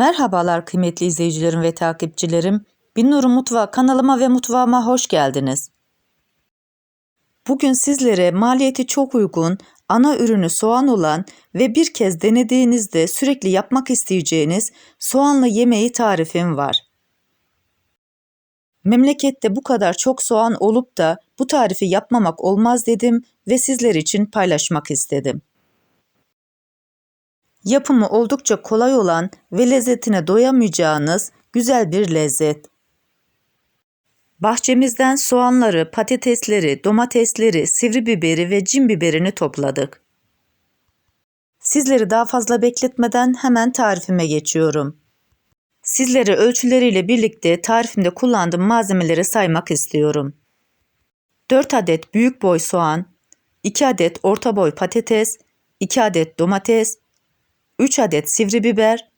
Merhabalar kıymetli izleyicilerim ve takipçilerim. Binnur'un Mutfağı kanalıma ve mutfağıma hoş geldiniz. Bugün sizlere maliyeti çok uygun, ana ürünü soğan olan ve bir kez denediğinizde sürekli yapmak isteyeceğiniz soğanlı yemeği tarifim var. Memlekette bu kadar çok soğan olup da bu tarifi yapmamak olmaz dedim ve sizler için paylaşmak istedim. Yapımı oldukça kolay olan ve lezzetine doyamayacağınız güzel bir lezzet. Bahçemizden soğanları, patatesleri, domatesleri, sivri biberi ve cin biberini topladık. Sizleri daha fazla bekletmeden hemen tarifime geçiyorum. Sizlere ölçüleriyle birlikte tarifimde kullandığım malzemeleri saymak istiyorum. 4 adet büyük boy soğan, 2 adet orta boy patates, 2 adet domates, 3 adet sivri biber,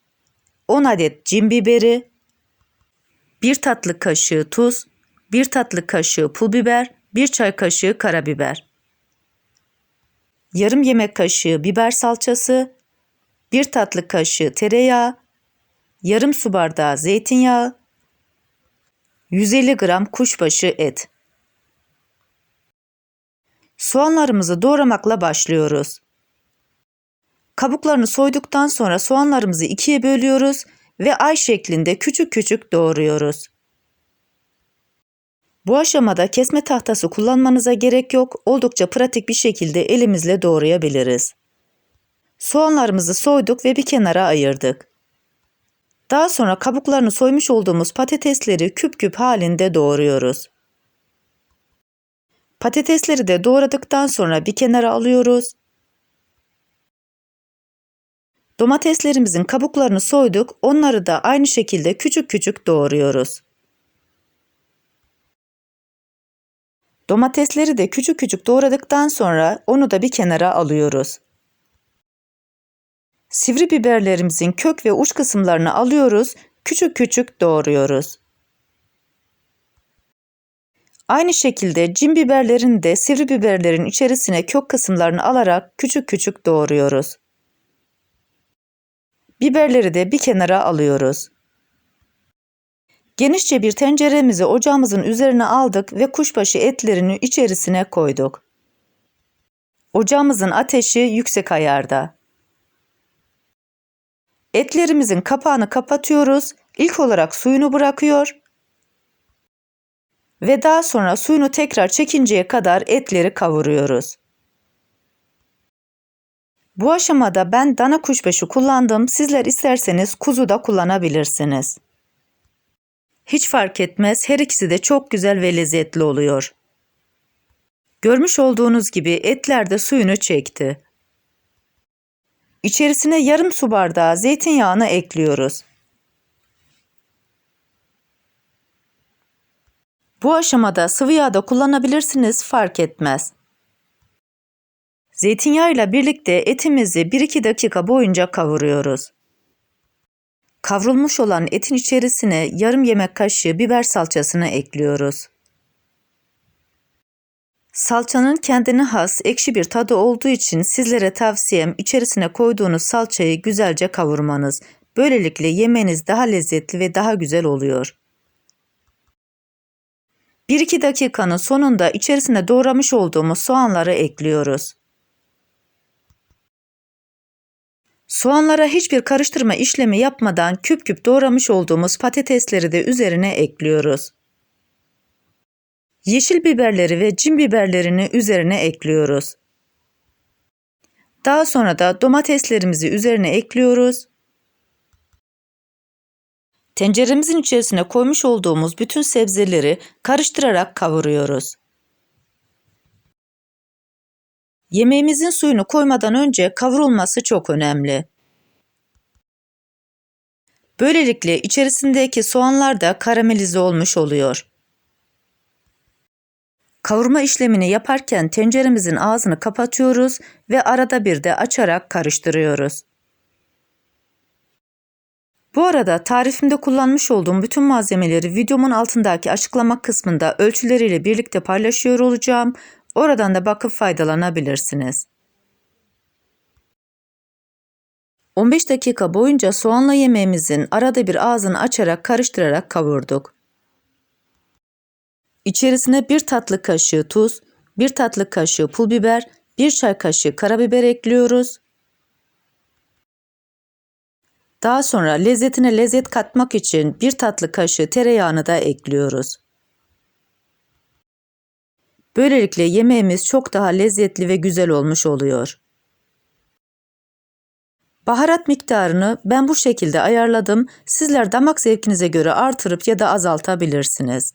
10 adet cin biberi, 1 tatlı kaşığı tuz, 1 tatlı kaşığı pul biber, 1 çay kaşığı karabiber. Yarım yemek kaşığı biber salçası, 1 tatlı kaşığı tereyağı, yarım su bardağı zeytinyağı, 150 gram kuşbaşı et. Soğanlarımızı doğramakla başlıyoruz. Kabuklarını soyduktan sonra soğanlarımızı ikiye bölüyoruz ve ay şeklinde küçük küçük doğruyoruz. Bu aşamada kesme tahtası kullanmanıza gerek yok. Oldukça pratik bir şekilde elimizle doğrayabiliriz. Soğanlarımızı soyduk ve bir kenara ayırdık. Daha sonra kabuklarını soymuş olduğumuz patatesleri küp küp halinde doğruyoruz. Patatesleri de doğradıktan sonra bir kenara alıyoruz. Domateslerimizin kabuklarını soyduk, onları da aynı şekilde küçük küçük doğruyoruz. Domatesleri de küçük küçük doğradıktan sonra onu da bir kenara alıyoruz. Sivri biberlerimizin kök ve uç kısımlarını alıyoruz, küçük küçük doğruyoruz. Aynı şekilde cin biberlerini de sivri biberlerin içerisine kök kısımlarını alarak küçük küçük doğruyoruz. Biberleri de bir kenara alıyoruz. Genişçe bir tenceremizi ocağımızın üzerine aldık ve kuşbaşı etlerini içerisine koyduk. Ocağımızın ateşi yüksek ayarda. Etlerimizin kapağını kapatıyoruz. İlk olarak suyunu bırakıyor ve daha sonra suyunu tekrar çekinceye kadar etleri kavuruyoruz. Bu aşamada ben dana kuşbaşı kullandım. Sizler isterseniz kuzu da kullanabilirsiniz. Hiç fark etmez. Her ikisi de çok güzel ve lezzetli oluyor. Görmüş olduğunuz gibi etler de suyunu çekti. İçerisine yarım su bardağı zeytinyağını ekliyoruz. Bu aşamada sıvı yağ da kullanabilirsiniz fark etmez. Zeytinyağıyla birlikte etimizi 1-2 dakika boyunca kavuruyoruz. Kavrulmuş olan etin içerisine yarım yemek kaşığı biber salçasını ekliyoruz. Salçanın kendine has ekşi bir tadı olduğu için sizlere tavsiyem içerisine koyduğunuz salçayı güzelce kavurmanız. Böylelikle yemeğiniz daha lezzetli ve daha güzel oluyor. 1-2 dakikanın sonunda içerisine doğramış olduğumuz soğanları ekliyoruz. Soğanlara hiçbir karıştırma işlemi yapmadan küp küp doğramış olduğumuz patatesleri de üzerine ekliyoruz. Yeşil biberleri ve cin biberlerini üzerine ekliyoruz. Daha sonra da domateslerimizi üzerine ekliyoruz. Tenceremizin içerisine koymuş olduğumuz bütün sebzeleri karıştırarak kavuruyoruz. Yemeğimizin suyunu koymadan önce kavrulması çok önemli. Böylelikle içerisindeki soğanlar da karamelize olmuş oluyor. Kavurma işlemini yaparken tenceremizin ağzını kapatıyoruz ve arada bir de açarak karıştırıyoruz. Bu arada tarifimde kullanmış olduğum bütün malzemeleri videomun altındaki açıklama kısmında ölçüleriyle birlikte paylaşıyor olacağım. Oradan da bakıp faydalanabilirsiniz. 15 dakika boyunca soğanla yemeğimizin arada bir ağzını açarak karıştırarak kavurduk. İçerisine bir tatlı kaşığı tuz, bir tatlı kaşığı pul biber, bir çay kaşığı karabiber ekliyoruz. Daha sonra lezzetine lezzet katmak için bir tatlı kaşığı tereyağını da ekliyoruz. Böylelikle yemeğimiz çok daha lezzetli ve güzel olmuş oluyor. Baharat miktarını ben bu şekilde ayarladım. Sizler damak zevkinize göre artırıp ya da azaltabilirsiniz.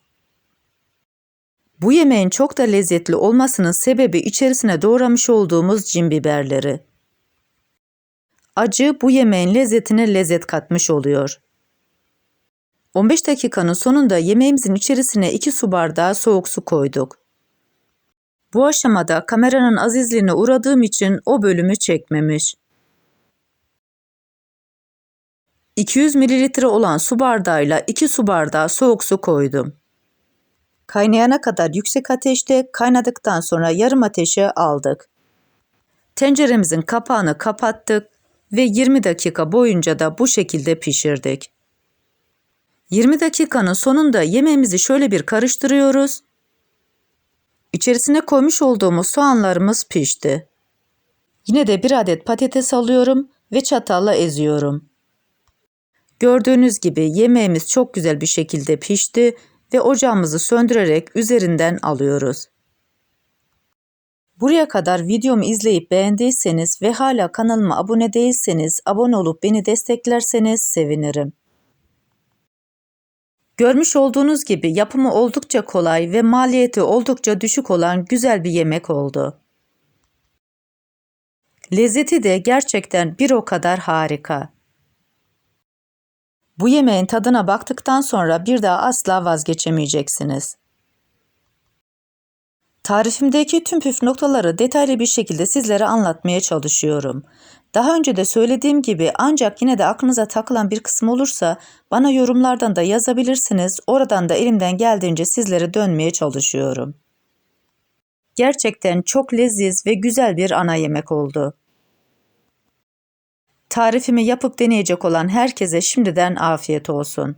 Bu yemeğin çok da lezzetli olmasının sebebi içerisine doğramış olduğumuz cin biberleri. Acı bu yemeğin lezzetine lezzet katmış oluyor. 15 dakikanın sonunda yemeğimizin içerisine 2 su bardağı soğuk su koyduk. Bu aşamada kameranın azizliğine uğradığım için o bölümü çekmemiş. 200 mililitre olan su bardağıyla 2 su bardağı soğuk su koydum. Kaynayana kadar yüksek ateşte kaynadıktan sonra yarım ateşe aldık. Tenceremizin kapağını kapattık ve 20 dakika boyunca da bu şekilde pişirdik. 20 dakikanın sonunda yemeğimizi şöyle bir karıştırıyoruz. İçerisine koymuş olduğumuz soğanlarımız pişti. Yine de bir adet patates alıyorum ve çatalla eziyorum. Gördüğünüz gibi yemeğimiz çok güzel bir şekilde pişti ve ocağımızı söndürerek üzerinden alıyoruz. Buraya kadar videomu izleyip beğendiyseniz ve hala kanalıma abone değilseniz abone olup beni desteklerseniz sevinirim. Görmüş olduğunuz gibi yapımı oldukça kolay ve maliyeti oldukça düşük olan güzel bir yemek oldu. Lezzeti de gerçekten bir o kadar harika. Bu yemeğin tadına baktıktan sonra bir daha asla vazgeçemeyeceksiniz. Tarifimdeki tüm püf noktaları detaylı bir şekilde sizlere anlatmaya çalışıyorum. Daha önce de söylediğim gibi ancak yine de aklınıza takılan bir kısım olursa bana yorumlardan da yazabilirsiniz. Oradan da elimden geldiğince sizlere dönmeye çalışıyorum. Gerçekten çok leziz ve güzel bir ana yemek oldu. Tarifimi yapıp deneyecek olan herkese şimdiden afiyet olsun.